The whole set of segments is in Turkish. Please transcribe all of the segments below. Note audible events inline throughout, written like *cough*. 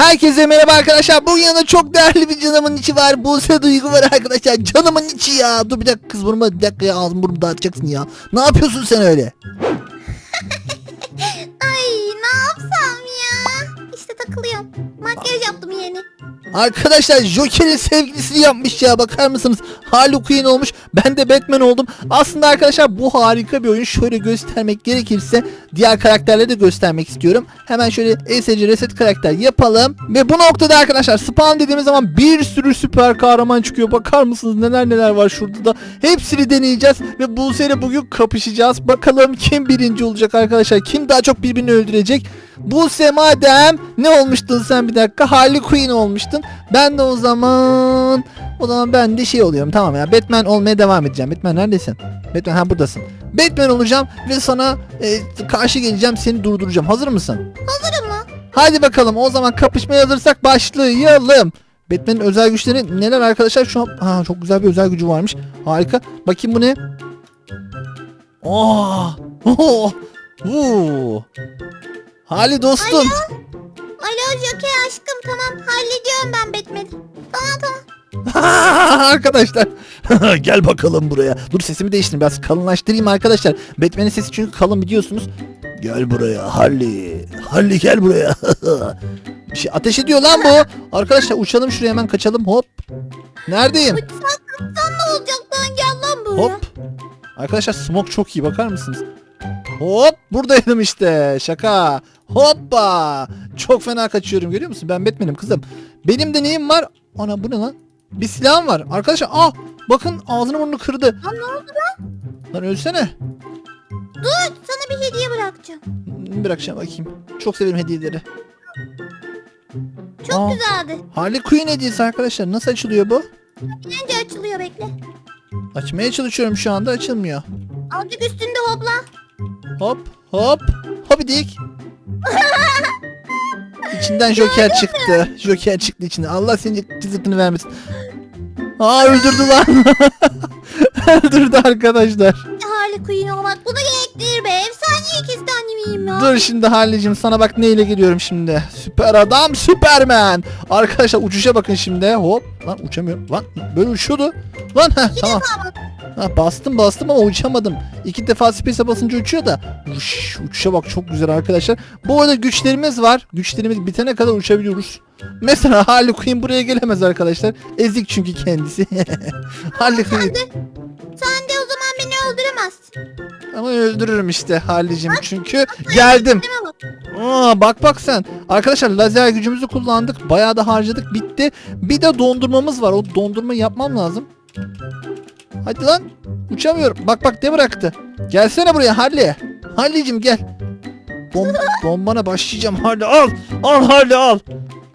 Herkese merhaba arkadaşlar. Bugün yanında çok değerli bir canımın içi var. Buse Duygu var arkadaşlar. Canımın içi ya. Dur bir dakika kız vurma. Bir dakika ya ağzımı burnumu dağıtacaksın ya. Ne yapıyorsun sen öyle? Arkadaşlar Joker'in sevgilisini yapmış ya. Bakar mısınız? Harley Quinn olmuş. Ben de Batman oldum. Aslında arkadaşlar bu harika bir oyun. Şöyle göstermek gerekirse diğer karakterleri de göstermek istiyorum. Hemen şöyle ESC reset karakter yapalım. Ve bu noktada arkadaşlar spawn dediğimiz zaman bir sürü süper kahraman çıkıyor. Bakar mısınız neler neler var şurada da. Hepsini deneyeceğiz ve Buse ile bugün kapışacağız. Bakalım kim birinci olacak arkadaşlar. Kim daha çok birbirini öldürecek. Buse madem ne olmuştun sen bir dakika Harley Quinn olmuştun. Ben de o zaman o zaman ben de şey oluyorum tamam ya Batman olmaya devam edeceğim. Batman neredesin? Batman ha buradasın. Batman olacağım ve sana e, karşı geleceğim seni durduracağım. Hazır mısın? Hazırım mı? Hadi bakalım o zaman kapışmaya hazırsak başlayalım. Batman'in özel güçleri neler arkadaşlar? Şu an ha, çok güzel bir özel gücü varmış. Harika. Bakayım bu ne? Oh! *laughs* Oh! Oo! Hali dostum. Alo Joker aşkım tamam hallediyorum ben Batman'i. Tamam tamam. *laughs* arkadaşlar. *laughs* gel bakalım buraya. Dur sesimi değiştireyim biraz kalınlaştırayım arkadaşlar. Batman'in sesi çünkü kalın biliyorsunuz. Gel buraya Harley. Harley gel buraya. *laughs* Bir şey ateş ediyor lan bu. Arkadaşlar uçalım şuraya hemen kaçalım hop. Neredeyim? Uçsak uçsan ne olacak lan gel lan buraya. Hop. Arkadaşlar smoke çok iyi bakar mısınız? Hop buradaydım işte şaka. Hoppa. Çok fena kaçıyorum görüyor musun? Ben Batman'im kızım. Benim de neyim var? Ana bu ne lan? Bir silahım var. Arkadaşlar ah bakın ağzını burnunu kırdı. Lan ne oldu? Lan ölsene. Dur sana bir hediye bırakacağım. Bırakacağım bakayım. Çok severim hediyeleri. Çok Aa. güzeldi. Harley Quinn hediyesi arkadaşlar. Nasıl açılıyor bu? Önce açılıyor bekle. Açmaya çalışıyorum şu anda açılmıyor. Azıcık üstünde hopla. Hop hop hopidik. İçinden Joker çıktı. Joker çıktı içinden. Allah senin cızırtını vermesin. Aa öldürdü lan. *laughs* öldürdü arkadaşlar. Harley Quinn olmak bunu Dur şimdi Harley'cim sana bak neyle geliyorum şimdi. Süper adam Süperman. Arkadaşlar uçuşa bakın şimdi. Hop. Lan uçamıyorum. Lan böyle uçuyordu. Lan heh, tamam. Ha, bastım bastım ama uçamadım. İki defa space'e basınca uçuyor da. Uş, uçuşa bak çok güzel arkadaşlar. Bu arada güçlerimiz var. Güçlerimiz bitene kadar uçabiliyoruz. Mesela *laughs* Harley Quinn buraya gelemez arkadaşlar. Ezik çünkü kendisi. *laughs* Harley Quinn. Sen de o zaman beni öldüremezsin. Ama öldürürüm işte Harley'cim çünkü geldim. Aa, bak bak sen. Arkadaşlar lazer gücümüzü kullandık. Bayağı da harcadık. Bitti. Bir de dondurmamız var. O dondurmayı yapmam lazım. Hadi lan. Uçamıyorum. Bak bak ne bıraktı. Gelsene buraya Harley. Harley'cim gel. Bom bombana başlayacağım Harley. Al. Al Harley al.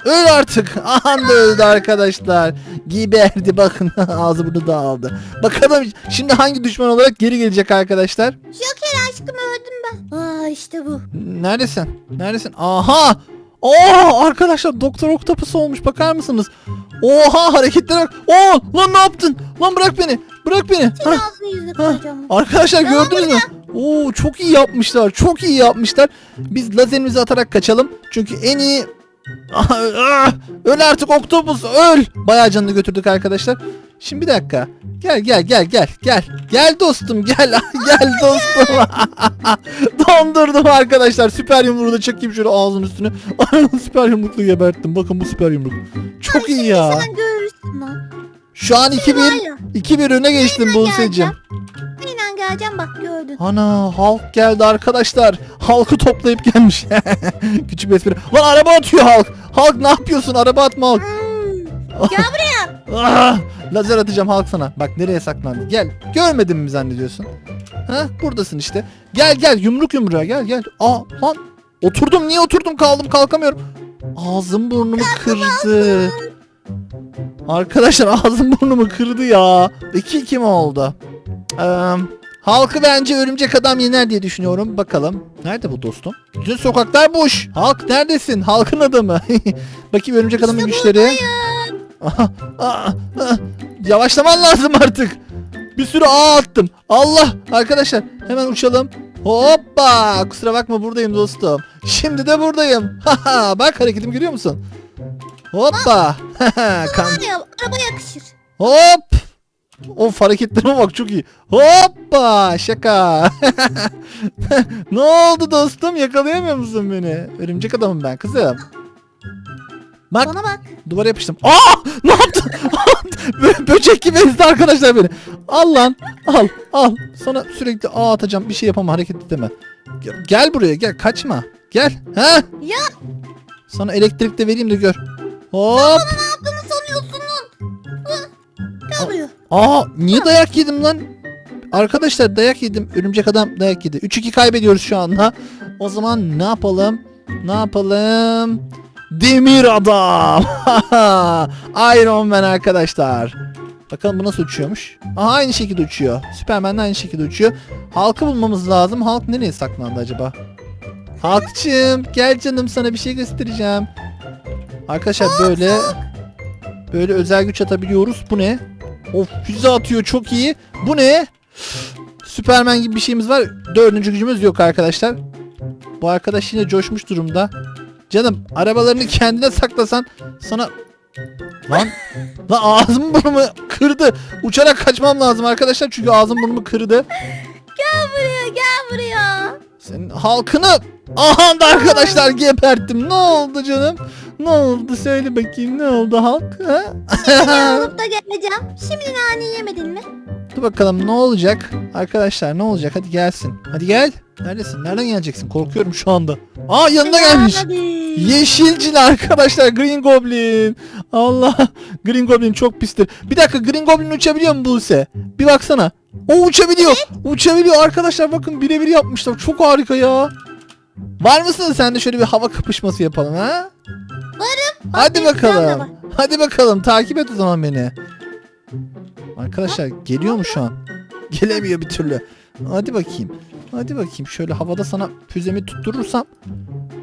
Öl artık. *laughs* Anda öldü arkadaşlar. Giberdi bakın *laughs* ağzı bunu da aldı. Bakalım şimdi hangi düşman olarak geri gelecek arkadaşlar. Joker aşkım öldüm ben. Aa işte bu. Neredesin? Neredesin? Aha! Oo arkadaşlar Doktor Octopus olmuş bakar mısınız? Oha hareketlere bak. Oo lan ne yaptın? Lan bırak beni. Bırak beni. Senin ağzını yüzünü hah. kıracağım. Arkadaşlar Ne gördünüz mü? Oo çok iyi yapmışlar. Çok iyi yapmışlar. Biz lazerimizi atarak kaçalım. Çünkü en iyi! Öl artık Octopus öl. Bayağı canını götürdük arkadaşlar. Şimdi bir dakika. Gel gel gel gel gel. Gel dostum gel. *laughs* gel dostum. *laughs* Dondurdum arkadaşlar. Süper yumruğu da çekeyim şöyle ağzının üstüne. *laughs* süper yumruklu geberttim. Bakın bu süper yumruk. Çok iyi ya. Sen görürsün lan. Şu an Var 2-1 ya, 2-1 öne geçtim Buse'cim. Geleceğim bak gördün. Ana Hulk geldi arkadaşlar. Halkı toplayıp gelmiş. *laughs* Küçük bir espri. Lan araba atıyor Hulk. Hulk ne yapıyorsun? Araba atma Hulk. Hmm. Gel buraya. *laughs* Ah, lazer atacağım Hulk sana. Bak nereye saklandı. Gel. Görmedin mi zannediyorsun? Ha buradasın işte. Gel gel yumruk yumruğa gel gel. Aa lan oturdum niye oturdum kaldım kalkamıyorum. Ağzım burnumu kırdı. Arkadaşlar *laughs* ağzım burnumu kırdı ya. 2 kim oldu? Eee Halkı bence örümcek adam yener diye düşünüyorum. Bakalım. Nerede bu dostum? Bütün sokaklar boş. Halk neredesin? Halkın adamı. *laughs* Bakayım örümcek adamın İşte güçleri. Aha, aa, aa. Yavaşlaman lazım artık. Bir sürü ağ attım. Allah arkadaşlar hemen uçalım. Hoppa kusura bakma buradayım dostum. Şimdi de buradayım. *laughs* Haha bak hareketimi görüyor musun? Hoppa. *laughs* Kan- Var ya araba yakışır. Hop. Of hareketlerime bak çok iyi. Hoppa şaka. *laughs* ne oldu dostum yakalayamıyor musun beni? Örümcek adamım ben kızım. Bak Bana bak. duvara yapıştım. Aa ne yaptın? *laughs* Bö- Böcek gibi ezdi arkadaşlar beni. Al lan al al. Sana sürekli ağ atacağım bir şey yapamam hareket edeme. Gel, gel buraya gel kaçma. Gel. Ha? Ya Sana elektrik de vereyim de gör. Hop. Aa niye dayak yedim lan? Arkadaşlar dayak yedim. Örümcek adam dayak yedi. 3-2 kaybediyoruz şu anda. O zaman ne yapalım? Ne yapalım? Demir adam. *laughs* Iron Man arkadaşlar. Bakalım bu nasıl uçuyormuş? Aha aynı şekilde uçuyor. Superman de aynı şekilde uçuyor. Halkı bulmamız lazım. Halk nereye saklandı acaba? Halkçım gel canım sana bir şey göstereceğim. Arkadaşlar böyle böyle özel güç atabiliyoruz. Bu ne? Of füze atıyor çok iyi. Bu ne? Süpermen gibi bir şeyimiz var. Dördüncü gücümüz yok arkadaşlar. Bu arkadaş yine coşmuş durumda. Canım arabalarını kendine saklasan sana... Lan, lan ağzım burnumu kırdı. Uçarak kaçmam lazım arkadaşlar çünkü ağzım burnumu kırdı. Gel buraya gel buraya. Senin halkını aha da arkadaşlar geberttim. Ne oldu canım? Ne oldu söyle bakayım ne oldu halk? Ha? Alıp *laughs* da geleceğim. Şimdi nane yemedin mi? Dur bakalım ne olacak? Arkadaşlar ne olacak? Hadi gelsin. Hadi gel. Neredesin? Nereden geleceksin? Korkuyorum şu anda. Aa yanına gelmiş. Hadi. Yeşilcil arkadaşlar Green Goblin. Allah. Green Goblin çok pistir. Bir dakika Green Goblin uçabiliyor mu Buse? Bir baksana. O uçabiliyor. Uçabiliyor arkadaşlar bakın birebir yapmışlar. Çok harika ya. Var mısın sen de şöyle bir hava kapışması yapalım ha? Varım. Hadi benim silahım da bakalım. Hadi bakalım takip et o zaman beni. Arkadaşlar geliyor mu şu an? *laughs* Gelemiyor bir türlü. Hadi bakayım. Hadi bakayım şöyle havada sana füzemi tutturursam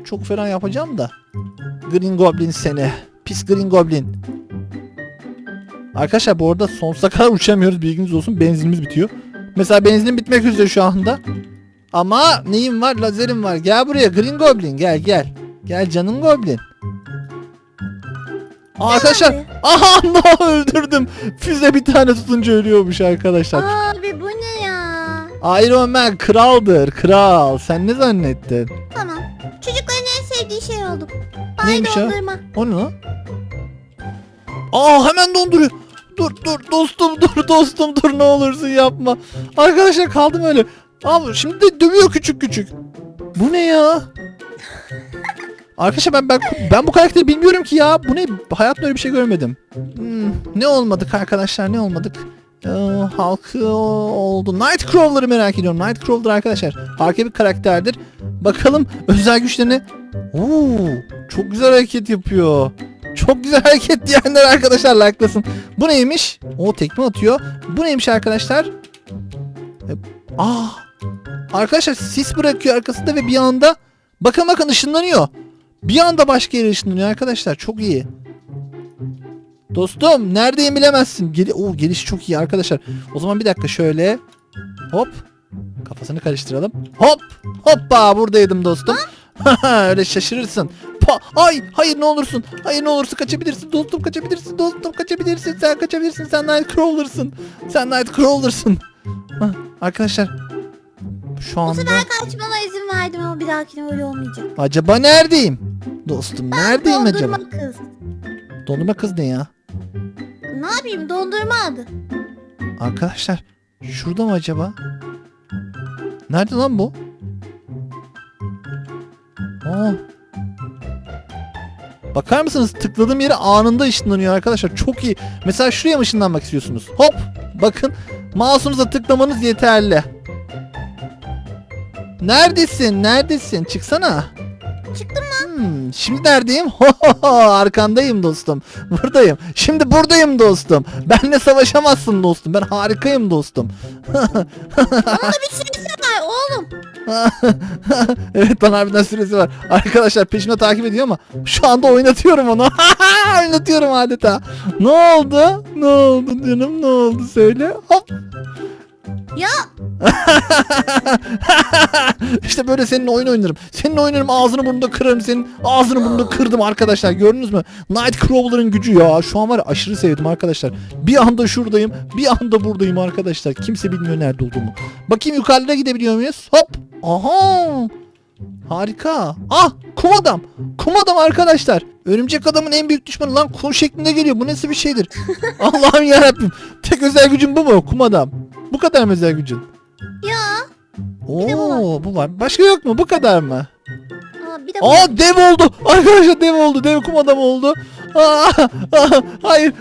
çok fena yapacağım da. Green Goblin seni. Pis Green Goblin. Arkadaşlar bu arada sonsuza kadar *laughs* uçamıyoruz bilginiz olsun benzinimiz bitiyor. Mesela benzinim bitmek üzere şu anda. Ama neyim var lazerim var gel buraya Green Goblin gel gel. Gel canım Goblin. Aa, arkadaşlar Abi. aha *laughs* no öldürdüm. Füze bir tane tutunca ölüyormuş arkadaşlar. Abi bu ne ya? Iron Man kraldır kral. Sen ne zannettin? Tamam. Çocukların en sevdiği şey oldu. Bay Neymiş dondurma. O ne lan? Aa hemen donduruyor. Dur dur dostum *laughs* dur dostum dur ne olursun yapma. Arkadaşlar kaldım öyle. Abi şimdi de dövüyor küçük küçük. Bu ne ya? Arkadaşlar ben, ben ben bu karakteri bilmiyorum ki ya. Bu ne? Hayatımda öyle bir şey görmedim. Hmm, ne olmadık arkadaşlar ne olmadık? Ee, halkı oldu. Nightcrawler'ı merak ediyorum. Nightcrawler arkadaşlar. Harika bir karakterdir. Bakalım özel güçlerini. Oo, çok güzel hareket yapıyor. Çok güzel hareket diyenler arkadaşlar like'lasın. Bu neymiş? O tekme atıyor. Bu neymiş arkadaşlar? E, Aa, arkadaşlar sis bırakıyor arkasında ve bir anda bakın bakın ışınlanıyor. Bir anda başka yere ışınlanıyor arkadaşlar. Çok iyi. Dostum neredeyim bilemezsin. Geli Oo, geliş çok iyi arkadaşlar. O zaman bir dakika şöyle. Hop. Kafasını karıştıralım. Hop. Hoppa buradaydım dostum. *laughs* Öyle şaşırırsın. Pa Ay hayır ne olursun. Hayır ne olursun kaçabilirsin dostum kaçabilirsin dostum kaçabilirsin. Sen kaçabilirsin. Sen Nightcrawler'sın. Sen Nightcrawler'sın. Arkadaşlar şu Bu anda sefer kaçmana izin verdim ama bir dahakine öyle olmayacak. acaba neredeyim? Dostum neredeyim dondurma acaba? kız. Dondurma kız ne ya? Ne yapayım dondurma adı. Arkadaşlar şurada mı acaba? Nerede lan bu? Aa. Bakar mısınız? Tıkladığım yere anında ışınlanıyor arkadaşlar. Çok iyi. Mesela şuraya mı ışınlanmak istiyorsunuz? Hop. Bakın. Mouse'unuza tıklamanız yeterli. Neredesin? Neredesin? Çıksana. Çıktım Hmm, şimdi neredeyim? *laughs* Arkandayım dostum. Buradayım. Şimdi buradayım dostum. Benle savaşamazsın dostum. Ben harikayım dostum. Onda *laughs* bir süresi var oğlum. *laughs* evet bana harbiden süresi var. Arkadaşlar peşimde takip ediyor ama şu anda oynatıyorum onu. oynatıyorum adeta. Ne oldu? Ne oldu canım? Ne oldu söyle. Hop. Ya *laughs* işte böyle seninle oyun oynarım. Seninle oynarım ağzını burnunu kırarım senin. Ağzını burnunu kırdım arkadaşlar. Gördünüz mü? Nightcrawler'ın gücü ya. Şu an var ya aşırı sevdim arkadaşlar. Bir anda şuradayım. Bir anda buradayım arkadaşlar. Kimse bilmiyor nerede olduğumu. Bakayım yukarılara gidebiliyor muyuz? Hop. Aha. Harika. Ah kum adam. Kum adam arkadaşlar. Örümcek adamın en büyük düşmanı lan kum şeklinde geliyor. Bu nasıl bir şeydir? *laughs* Allah'ım yarabbim. Tek özel gücün bu mu? Kum adam. Bu kadar mı özel gücün? ya. de bu Oo bu var. Başka yok mu? Bu kadar mı? Aa, bir de bu. Aa dev oldu. *laughs* Arkadaşlar dev oldu. Dev kum adam oldu. Aa, *laughs* aa, hayır.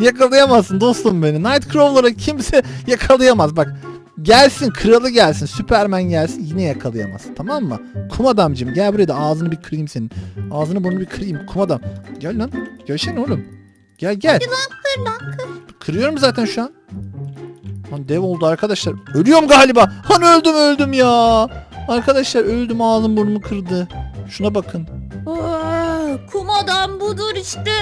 Yakalayamazsın dostum beni. Nightcrawler'ı kimse yakalayamaz. Bak gelsin kralı gelsin. Süpermen gelsin yine yakalayamaz. Tamam mı? Kum adamcım gel buraya da ağzını bir kırayım senin. Ağzını burnunu bir kırayım. Kum adam. Gel lan. Gelsene oğlum. Gel gel. Kır lan kır. Kırıyorum zaten şu an. Lan dev oldu arkadaşlar. Ölüyorum galiba. Han öldüm öldüm ya. Arkadaşlar öldüm ağzım burnumu kırdı. Şuna bakın. Aa, kum adam budur işte.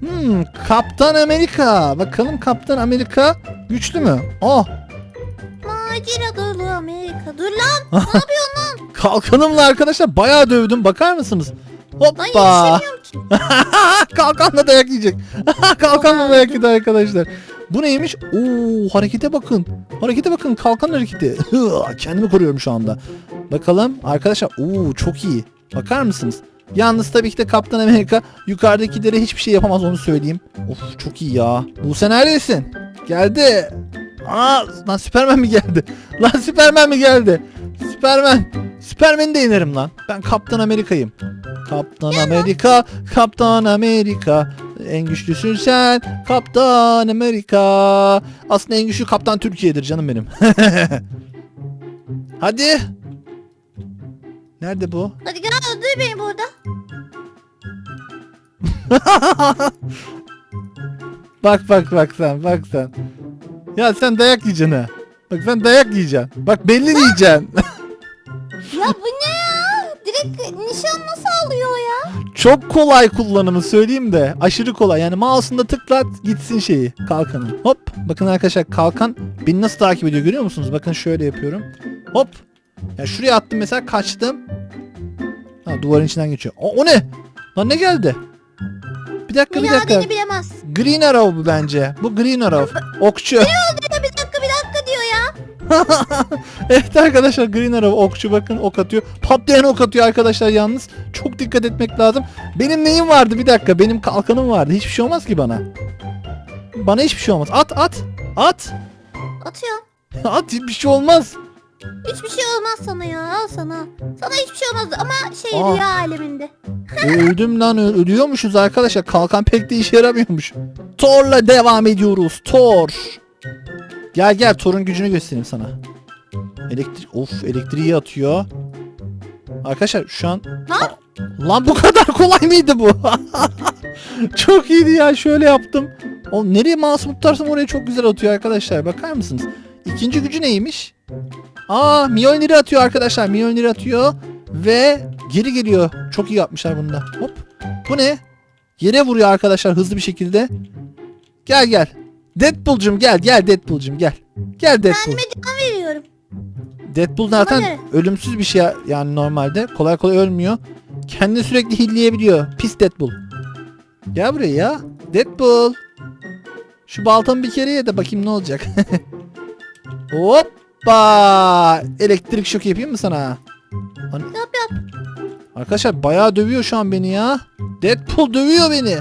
Hmm, Kaptan Amerika. Bakalım Kaptan Amerika güçlü mü? Oh, Macera dolu Amerika. Dur lan. *laughs* kalkanımla arkadaşlar bayağı dövdüm. Bakar mısınız? Lan Hoppa. yetişemiyorum ki. *laughs* Kalkanla dayak yiyecek. *laughs* Kalkanla dayak yedi arkadaşlar. Bu neymiş? Oo, harekete bakın. Harekete bakın. Kalkan hareketi. Kendimi koruyorum şu anda. Bakalım arkadaşlar. Oo, çok iyi. Bakar mısınız? Yalnız tabii ki de Kaptan Amerika yukarıdakilere hiçbir şey yapamaz onu söyleyeyim. Of çok iyi ya. Buse neredesin? Geldi. Aa, lan Süpermen mi geldi? *laughs* Lan Süpermen mi geldi? Süpermen. Süpermen'i de inerim lan. Ben Kaptan Amerika'yım. Kaptan Amerika, Kaptan Amerika. En güçlüsün sen, Kaptan Amerika. Aslında en güçlü Kaptan Türkiye'dir canım benim. *laughs* Hadi. Nerede bu? Hadi gel öldür beni burada. *laughs* bak bak bak sen, bak sen. Ya sen dayak yiyeceksin ha. Bak sen dayak yiyeceksin. Bak belli yiyeceksin. Ya bu ne ya? Direkt nişan nasıl alıyor ya? Çok kolay kullanımı söyleyeyim de aşırı kolay. Yani mouse'unda tıklat gitsin şeyi kalkanın. Hop bakın arkadaşlar kalkan beni nasıl takip ediyor görüyor musunuz? Bakın şöyle yapıyorum. Hop. Ya şuraya attım mesela kaçtım. Ha duvarın içinden geçiyor. O, o ne? Lan ne geldi? Bir dakika bir dakika. Miladeni bilemez. Green Arrow bu bence. Bu Green Arrow. Okçu. Bir dakika bir dakika bir dakika diyor ya. *laughs* evet arkadaşlar Green Arrow okçu bakın ok atıyor. Patlayan ok atıyor arkadaşlar yalnız. Çok dikkat etmek lazım. Benim neyim vardı bir dakika. Benim kalkanım vardı. Hiçbir şey olmaz ki bana. Bana hiçbir şey olmaz. At at. At. Atıyor. *laughs* At bir şey olmaz. Hiçbir şey olmaz sana ya. Al sana. Sana hiçbir şey olmaz ama şey Aa. rüya aleminde. Öldüm lan ö- ölüyormuşuz arkadaşlar. Kalkan pek de işe yaramıyormuş. Thor'la devam ediyoruz. Thor. Gel gel Thor'un gücünü göstereyim sana. Elektrik of elektriği atıyor. Arkadaşlar şu an Lan. Lan bu *laughs* kadar kolay mıydı bu? *laughs* çok iyiydi ya şöyle yaptım. O nereye mouse'umu tutarsam oraya çok güzel atıyor arkadaşlar. Bakar mısınız? İkinci gücü neymiş? Aa Mjolnir'i atıyor arkadaşlar. Mjolnir'i atıyor ve geri geliyor. Çok iyi yapmışlar bunda. Hop. Bu ne? Yere vuruyor arkadaşlar hızlı bir şekilde. Gel gel. Deadpool'cum gel gel Deadpool'cum gel. Gel Deadpool. Kendime can veriyorum. Deadpool zaten göre. ölümsüz bir şey ya- yani normalde. Kolay kolay ölmüyor. Kendini sürekli hilleyebiliyor. Pis Deadpool. Gel buraya ya. Deadpool. Şu baltamı bir kere ye de bakayım ne olacak. *laughs* Hoppa. Elektrik şoku yapayım mı sana? Hani- Yap yap. Arkadaşlar bayağı dövüyor şu an beni ya. Deadpool dövüyor beni.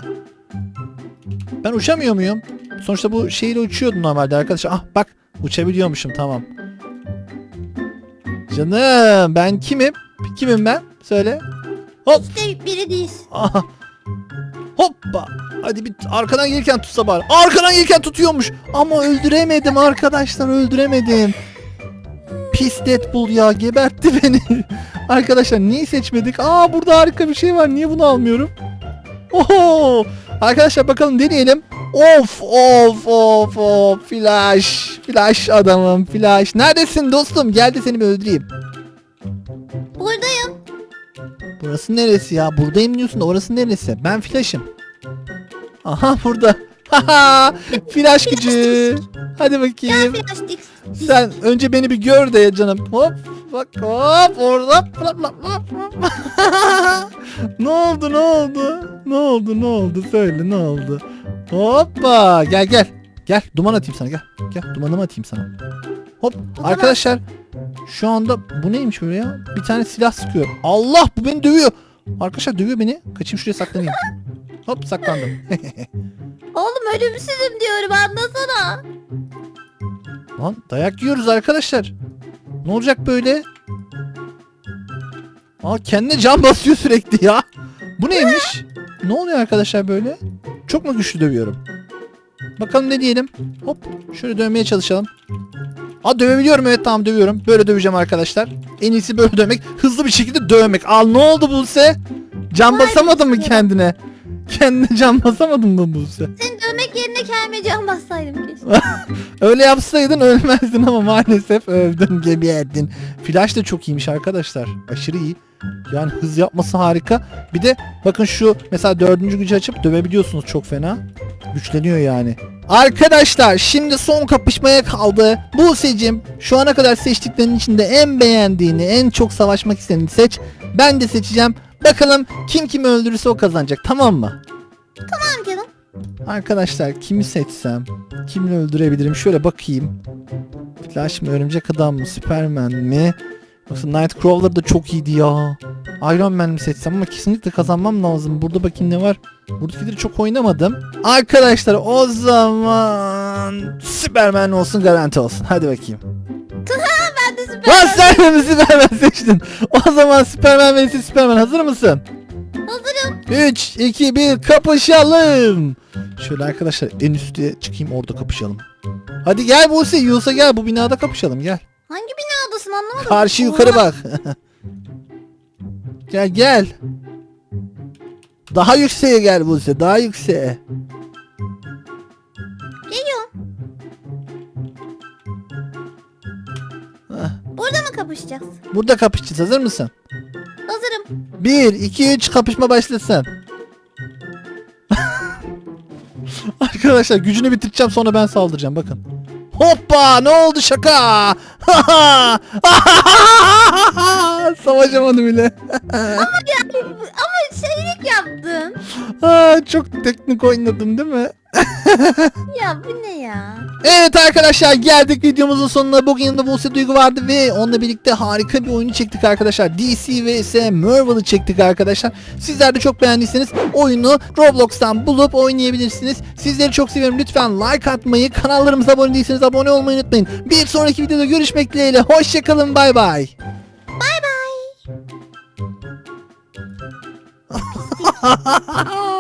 Ben uçamıyor muyum? Sonuçta bu şeyle uçuyordum normalde arkadaşlar. Ah bak uçabiliyormuşum tamam. Canım ben kimim? Kimim ben? Söyle. Hop. İşte biri değiliz. Aha. Hoppa. Hadi bir arkadan gelirken tutsa bari. Arkadan gelirken tutuyormuş. Ama öldüremedim arkadaşlar öldüremedim. Pis Deadpool ya gebertti *laughs* beni. arkadaşlar niye seçmedik? Aa burada harika bir şey var. Niye bunu almıyorum? Oho. Arkadaşlar bakalım deneyelim. Of of of of flash flash adamım flash neredesin dostum gel de seni bir öldüreyim Buradayım. Burası neresi ya? Buradayım diyorsun da orası neresi? Ben Flash'ım. Aha burada. Flash gücü. Hadi bakayım. Plastik. Sen önce beni bir gör de canım. Hop bak hop orada. Hop. *laughs* ne oldu ne oldu? Ne oldu ne oldu söyle ne oldu? Hoppa gel gel. Gel duman atayım sana gel. Gel dumanımı atayım sana. Hop zaman- arkadaşlar şu anda bu neymiş böyle ya? Bir tane silah sıkıyor. Allah bu beni dövüyor. Arkadaşlar dövüyor beni. Kaçayım şuraya saklanayım. *laughs* Hop saklandım. *laughs* Oğlum ölümsüzüm diyorum anlasana. Lan dayak yiyoruz arkadaşlar. Ne olacak böyle? Aa kendine can basıyor sürekli ya. Bu neymiş? Ne oluyor arkadaşlar böyle? Çok mu güçlü dövüyorum? Bakalım ne diyelim. Hop şöyle dövmeye çalışalım. Aa dövebiliyorum evet tamam dövüyorum. Böyle döveceğim arkadaşlar. En iyisi böyle dövmek. Hızlı bir şekilde dövmek. Al ne oldu Buse? Can Vay basamadın mı kendine? Kendine can basamadın mı Buse? Seni dövmek yerine kendime can bassaydım keşke. *laughs* Öyle yapsaydın ölmezdin ama maalesef öldün geberdin. Flash da çok iyiymiş arkadaşlar. Aşırı iyi. Yani hız yapması harika. Bir de bakın şu mesela dördüncü gücü açıp dövebiliyorsunuz çok fena. Güçleniyor yani. Arkadaşlar şimdi son kapışmaya kaldı. Buse'cim şu ana kadar seçtiklerinin içinde en beğendiğini, en çok savaşmak istediğini seç. Ben de seçeceğim. Bakalım kim kimi öldürürse o kazanacak tamam mı? Tamam canım. Arkadaşlar kimi seçsem? Kimle öldürebilirim? Şöyle bakayım. Flash mı? Örümcek Adam mı? Superman mi? Yoksa Nightcrawler da çok iyiydi ya. Iron Man mi seçsem ama kesinlikle kazanmam lazım. Burada bakayım ne var. Buradakileri çok oynamadım. Arkadaşlar o zaman Superman olsun garanti olsun. Hadi bakayım. *laughs* Ben de süper. Lan sen de mi Superman seçtin? O zaman Superman vs Superman hazır mısın? Hazırım. 3, 2, 1 kapışalım. Şöyle arkadaşlar en üstte çıkayım orada kapışalım. Hadi gel Buse Yus'a gel bu binada kapışalım gel. Hangi binadasın anlamadım. Karşı yukarı bak. *laughs* gel gel. Daha yükseğe gel Buse daha yükseğe. Burada mı kapışacağız? Burada kapışacağız hazır mısın? Hazırım. 1, 2, 3 kapışma başlasın. *laughs* Arkadaşlar gücünü bitireceğim sonra ben saldıracağım bakın. Hoppa ne oldu şaka? *laughs* Savaşamadı bile. *laughs* Ama şeylik yaptın. Aa, çok teknik oynadım değil mi? *laughs* Ya bu ne ya? Evet arkadaşlar geldik videomuzun sonuna. Bugün yanında Buse Duygu vardı ve onunla birlikte harika bir oyunu çektik arkadaşlar. DC vs Marvel'ı çektik arkadaşlar. Sizler de çok beğendiyseniz oyunu Roblox'tan bulup oynayabilirsiniz. Sizleri çok seviyorum. Lütfen like atmayı, kanallarımıza abone değilseniz abone olmayı unutmayın. Bir sonraki videoda görüşmek dileğiyle. Hoşçakalın. Bay bay. Bay bay. *laughs*